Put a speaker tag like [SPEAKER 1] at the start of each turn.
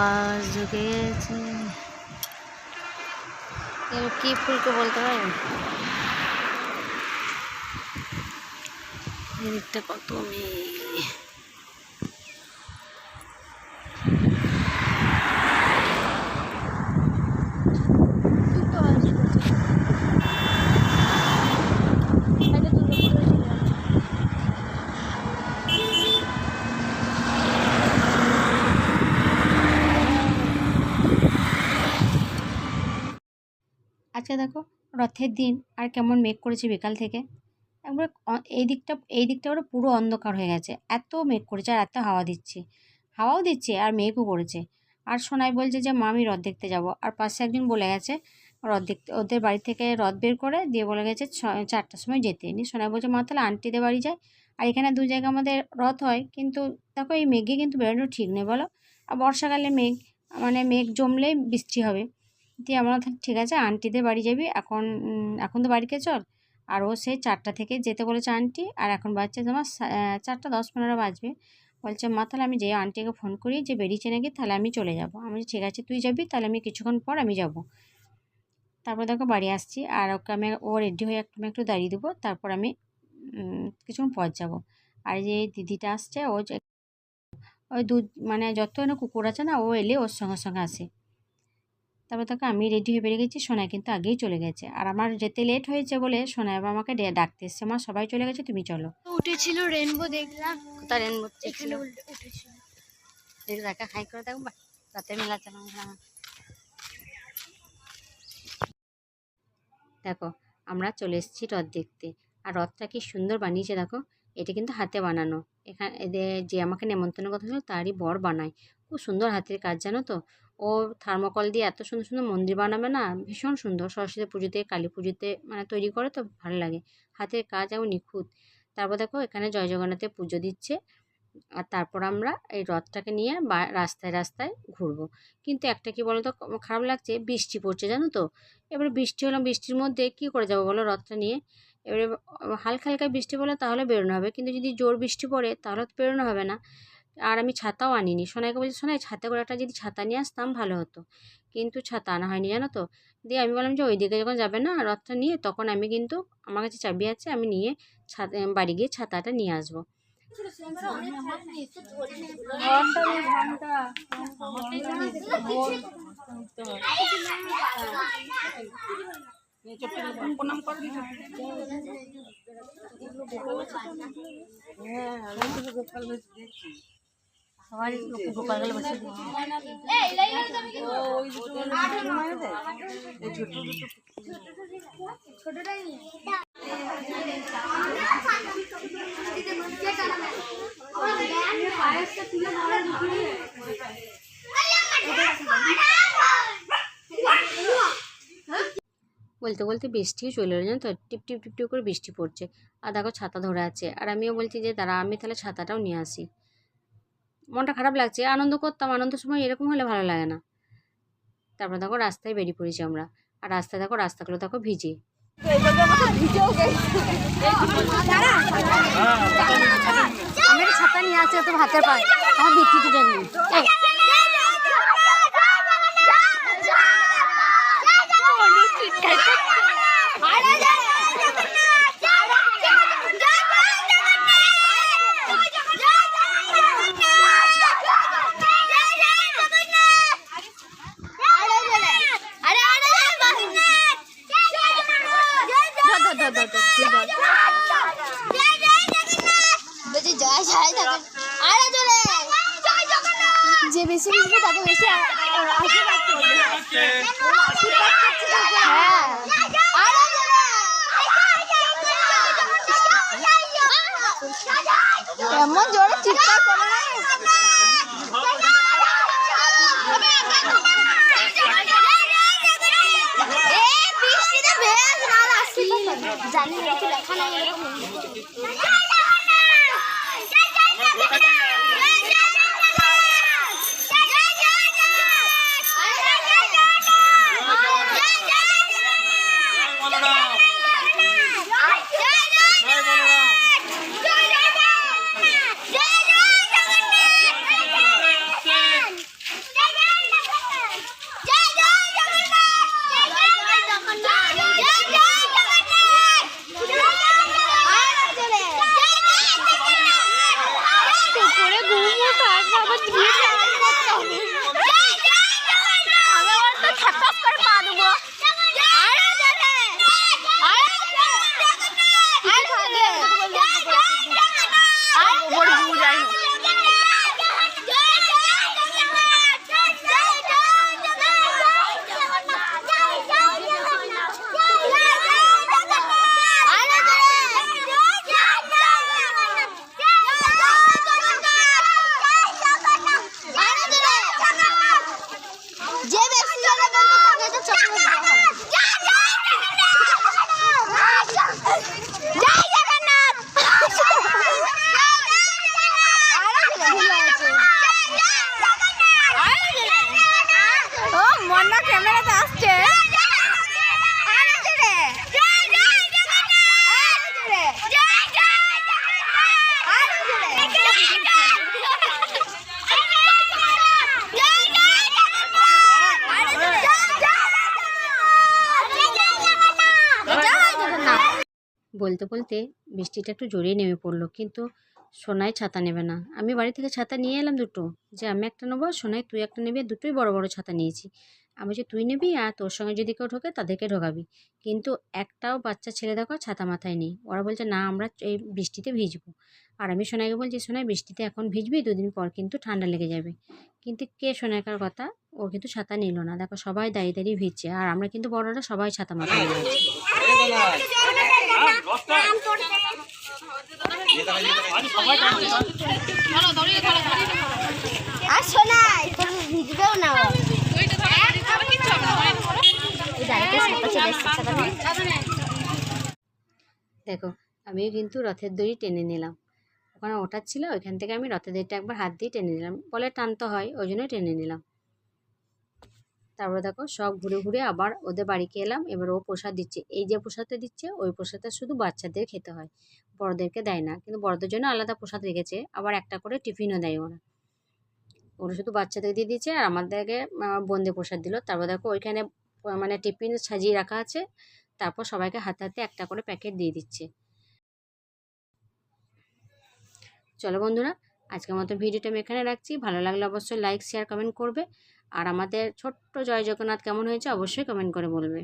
[SPEAKER 1] মাছ ঢুকে গেছে কি ফুলকে বলতে পারবেন এদিকটা কত মেয়ে। আজকে দেখো রথের দিন আর কেমন মেঘ করেছে বিকাল থেকে। একবার এই দিকটা এই দিকটা ওরা পুরো অন্ধকার হয়ে গেছে। এত মেঘ করেছে আর এত হাওয়া দিচ্ছে। হাওয়াও দিচ্ছে আর মেঘও করেছে। আর সোনাই বলছে যে, মা, আমি রথ দেখতে যাব। আর পাশে একজন বলে গেছে, রথ দেখতে, ওদের বাড়ি থেকে রথ বের করে দিয়ে বলে গেছে চারটার সময় যেতে। নিয়ে সোনাই বলছে, মা, তাহলে আন্টিদের বাড়ি যায় আর এখানে দু জায়গায় আমাদের রথ হয়, কিন্তু দেখো এই মেঘে কিন্তু বেরোনো ঠিক নেই বলো। আর বর্ষাকালে মেঘ মানে মেঘ জমলেই বৃষ্টি হবে। দিয়ে আমরা ঠিক আছে, আন্টিদের বাড়ি যাবি, এখন এখন তো বাড়িতে চল। আর ও সেই চারটা থেকে যেতে বলেছে আন্টি, আর এখন বাজছে তোমার চারটা দশ পনেরো বাজবে। বলছে, মা, তাহলে আমি যে আন্টিকে ফোন করি, যে বেরিয়েছে নাকি, তাহলে আমি চলে যাব। আমি ঠিক আছে, তুই যাবি, তাহলে আমি কিছুক্ষণ পর আমি যাব। তারপর দেখো বাড়ি আসছি, আর ওকে আমি, ও রেডি হয়ে একটু একটু দাঁড়িয়ে দেবো, তারপর আমি কিছুক্ষণ পর যাব। আর যে দিদিটা আসছে, ও ওই দু মানে যত কুকুর আছে না, ও এলে ওর সঙ্গে সঙ্গে আসে। তারপর দেখো আমি রেডি হয়ে বেরিয়ে গেছি সোনাই কিন্তু আগেই চলে গেছে। আর আমার যেতে লেট হয়েছে বলে সোনাই আবার আমাকে ডাকতে এসছে আমার সবাই চলে গেছে তুমি চলো।
[SPEAKER 2] উঠেছিল রেনবো দেখলাম।
[SPEAKER 1] কোথায় রেন
[SPEAKER 2] এখানে উল্টে উঠেছিল।
[SPEAKER 1] দেখা হাই করে দেখো মেলা দেখো আমরা চলে এসেছি রথ দেখতে। আর রথটা কি সুন্দর বানিয়েছে দেখো। এটা কিন্তু হাতে বানানো। এখানে যে আমাকে নেমন্তন্ন কথা ছিল তারই বর বানায়। খুব সুন্দর হাতের কাজ জানো তো? ও থার্মোকল দিয়ে এত সুন্দর সুন্দর মন্দির বানাবে না? ভীষণ সুন্দর। সরস্বতী পুজোতে কালী পুজোতে মানে তৈরি করে তো ভালো লাগে। হাতের কাজ এবং নিখুঁত। তারপর দেখো এখানে জয় জগন্নাথে পুজো দিচ্ছে। আর তারপর আমরা এই রথটাকে নিয়ে বা রাস্তায় রাস্তায় ঘুরবো। কিন্তু একটা কি বলো তো খারাপ লাগছে, বৃষ্টি পড়ছে, জানো তো? এবারে বৃষ্টি হলাম বৃষ্টির মধ্যে কি করে যাব বলো রথটা নিয়ে? এবারে হালকা হালকা বৃষ্টি পড়লে তাহলে বেরোনো হবে। কিন্তু যদি জোর বৃষ্টি পড়ে তাহলে তো বেরোনো হবে না। আর আমি ছাতাও আনিনি। সোনাইকে বলছি, সোনাই, ছাতা করে একটা যদি ছাতা নিয়ে আসতাম ভালো হতো। কিন্তু ছাতা আনা হয়নি, জানো তো? দিয়ে আমি বললাম যে, ওইদিকে যখন যাবে না রথটা নিয়ে, তখন আমি কিন্তু আমার কাছে চাবি আছে, আমি নিয়ে ছাতা, বাড়ি গিয়ে ছাতাটা নিয়ে আসব। সবাই গোপাল বসে বলতে বলতে বৃষ্টিও চলে এলো জানো তো? টিপ টিপ টিপ টিপ করে বৃষ্টি পড়ছে। আর দেখো ছাতা ধরে আছে। আর আমিও বলছি যে দাঁড়া আমি তাহলে ছাতাটাও নিয়ে আসি। মনটা খারাপ লাগছে আনন্দ করতাম আনন্দের সময় এরকম হলে ভালো লাগে না। তারপর দেখো রাস্তায় বেরিয়ে পড়েছি আমরা আর রাস্তায় দেখো রাস্তাগুলো দেখো ভিজে। আমি ছাতা নিয়ে আছে তো হাতের পায়ে আমার বৃষ্টি টুটে নেই এই, ধর, ধর, ধর, ধর, ধর, তুই ধর।
[SPEAKER 2] বলছি জয় জয় জগন্নাথ আরে চলে যে বেশি বুঝবে তাকে বেশি আ- আ- আশীর্বাদ করবে হ্যাঁ আরে চলে এমন জোরে চিৎকার করে জানি দেখা নাই এরকম। ঠাস করে পা দেবো আরও জোরে আরও জোরে আরও জোরে আর বড় বুঝাই যে বেশি জনে বলব তাকে তো চকলেট দেওয়া হবে জয় জগন্নাথ ও মন্না ক্যামেরাতে আসছে
[SPEAKER 1] বলতে বলতে বৃষ্টিটা একটু জড়িয়ে নেমে পড়ল। কিন্তু সোনায় ছাতা নেবে না। আমি বাড়ি থেকে ছাতা নিয়ে এলাম দুটো। যে আমি একটা নেব সোনায় তুই একটা নেবে দুটোই বড় বড় ছাতা নিয়েছি। আমি যে তুই নিবি আর তোর সঙ্গে যদি কেউ ঢোকে তাদেরকে ঢোকাবি। কিন্তু একটাও বাচ্চা ছেলে দেখো ছাতা মাথায় নেই। ওরা বলছে, না, আমরা এই বৃষ্টিতে ভিজবো। আর আমি সোনাইকে বলছি, সোনাই, বৃষ্টিতে এখন ভিজবি, দুদিন পর কিন্তু ঠান্ডা লেগে যাবে। কিন্তু কে সোনাইকার কথা? ও কিন্তু ছাতা নিল না। দেখো সবাই দাঁড়িয়ে দাঁড়িয়ে ভিজছে। আর আমরা কিন্তু বড়রা সবাই ছাতা মাথায় নিয়ে
[SPEAKER 2] আর ভিজবেও না ও। এই দাঁড়িয়ে ছাতা চলে এসছে ছাতা নিয়ে।
[SPEAKER 1] দেখো আমিও কিন্তু রথের দড়ি টেনে নিলাম। ওখানে ওঠার ছিল ওইখান থেকে আমি রথের দড়িটা একবার হাত দিয়ে টেনে নিলাম। বলে টানতে হয় ওই জন্যই টেনে নিলাম। তারপরে দেখো সব ঘুরে ঘুরে আবার ওদের বাড়িতে এলাম এবার ও প্রসাদ দিচ্ছে। এই যে প্রসাদটা দিচ্ছে ওই প্রসাদটা শুধু বাচ্চাদের খেতে হয়। বড়দেরকে দেয় না কিন্তু বড়দের জন্য আলাদা প্রসাদ রেখেছে আবার একটা করে টিফিনও দেয় ওরা। ওরা শুধু বাচ্চাদের দিয়ে দিচ্ছে আর আমাদেরকে বন্দে প্রসাদ দিল। তারপর দেখো ওইখানে মানে টিফিন সাজিয়ে রাখা আছে। তারপর সবাইকে হাতে হাতে একটা করে প্যাকেট দিয়ে দিচ্ছে। চলো বন্ধুরা, আজকের মতো ভিডিওটা আমি এখানে রাখছি। ভালো লাগলে অবশ্যই লাইক শেয়ার কমেন্ট করবে। আর আমাদের ছোট্ট জয় জগন্নাথ কেমন হয়েছে অবশ্যই কমেন্ট করে বলবে।